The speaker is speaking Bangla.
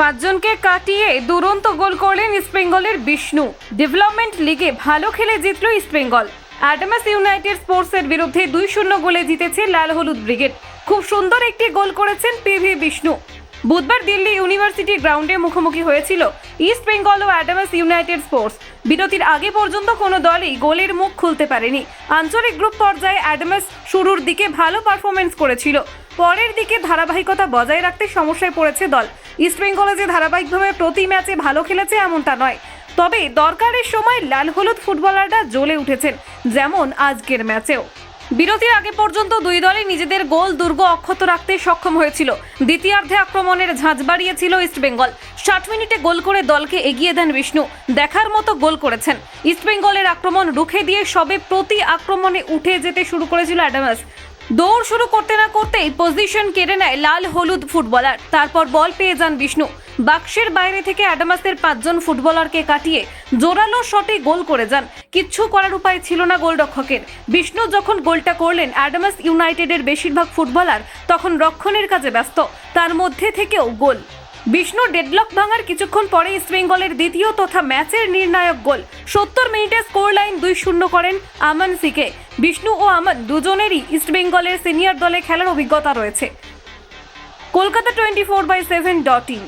পাঁচজনকে কাটিয়ে দুরন্ত গোল করলেন ইস্টবেঙ্গলের বিষ্ণু। ডেভেলপমেন্ট লিগে ভালো খেলে জিতল ইস্টবেঙ্গল অ্যাডামাস ইউনাইটেড স্পোর্টসের বিরুদ্ধে দুই শূন্য গোলে জিতেছে লাল হলুদ ব্রিগেড। খুব সুন্দর একটি গোল করেছেন পিভি বিষ্ণু। বুধবার দিল্লি ইউনিভার্সিটি গ্রাউন্ডে মুখোমুখি হয়েছিল ইস্ট বেঙ্গল ও অ্যাডামাস ইউনাইটেড স্পোর্টস। বিরতির আগে পর্যন্ত কোনো দলই গোলের মুখ খুলতে পারেনি। আঞ্চলিক গ্রুপ পর্যায়ে অ্যাডামাস শুরুর দিকে ভালো পারফরমেন্স করেছিল। পরের দিকে ধারাবাহিকতা বজায় রাখতে সমস্যায় পড়েছে দল। ইস্ট বেঙ্গলে যে ধারাবাহিকভাবে প্রতি ম্যাচে ভালো খেলেছে এমনটা নয়। তবে দরকারের সময় লাল হলুদ ফুটবলাররা জ্বলে উঠেছেন, যেমন আজকের ম্যাচেও। বিরতির আগে পর্যন্ত দুই দলই নিজেদের গোল দুর্গ অক্ষত রাখতে সক্ষম হয়েছিল। দ্বিতীয়ার্ধে আক্রমণের ঝাঁঝ বাড়িয়েছিল ইস্টবেঙ্গল ষাট মিনিটে গোল করে দলকে এগিয়ে দেন বিষ্ণু। দেখার মতো গোল করেছেন। ইস্টবেঙ্গলের আক্রমণ রুখে দিয়ে সবে প্রতি আক্রমণে উঠে যেতে শুরু করেছিল অ্যাডামাস। দৌড় শুরু করতে না করতেই পজিশন কেড়ে নেয় লাল হলুদ ফুটবলার তারপর বল পেয়ে যান বিষ্ণু। বাক্সের বাইরে থেকে অ্যাডামাসের পাঁচজন ফুটবলারকে কাটিয়ে জোরালো শটে গোল করে যান। কিচ্ছু করার উপায় ছিল না গোলরক্ষকের। বিষ্ণু যখন গোলটা করলেন, অ্যাডামাস ইউনাইটেডের বেশিরভাগ ফুটবলার তখন রক্ষণের কাজে ব্যস্ত। তার মধ্যে থেকেও গোল। বিষ্ণু ডেডলক ভাঙার কিছুক্ষণ পরে ইস্টবেঙ্গলের দ্বিতীয় তথা ম্যাচের নির্ণায়ক গোল। সত্তর মিনিটে স্কোর লাইন দুই শূন্য করেন আমান সিকে। বিষ্ণু ও আমান দুজনেরই ইস্টবেঙ্গলের সিনিয়র দলে খেলার অভিজ্ঞতা রয়েছে। Kolkata twenty four by seven dot in.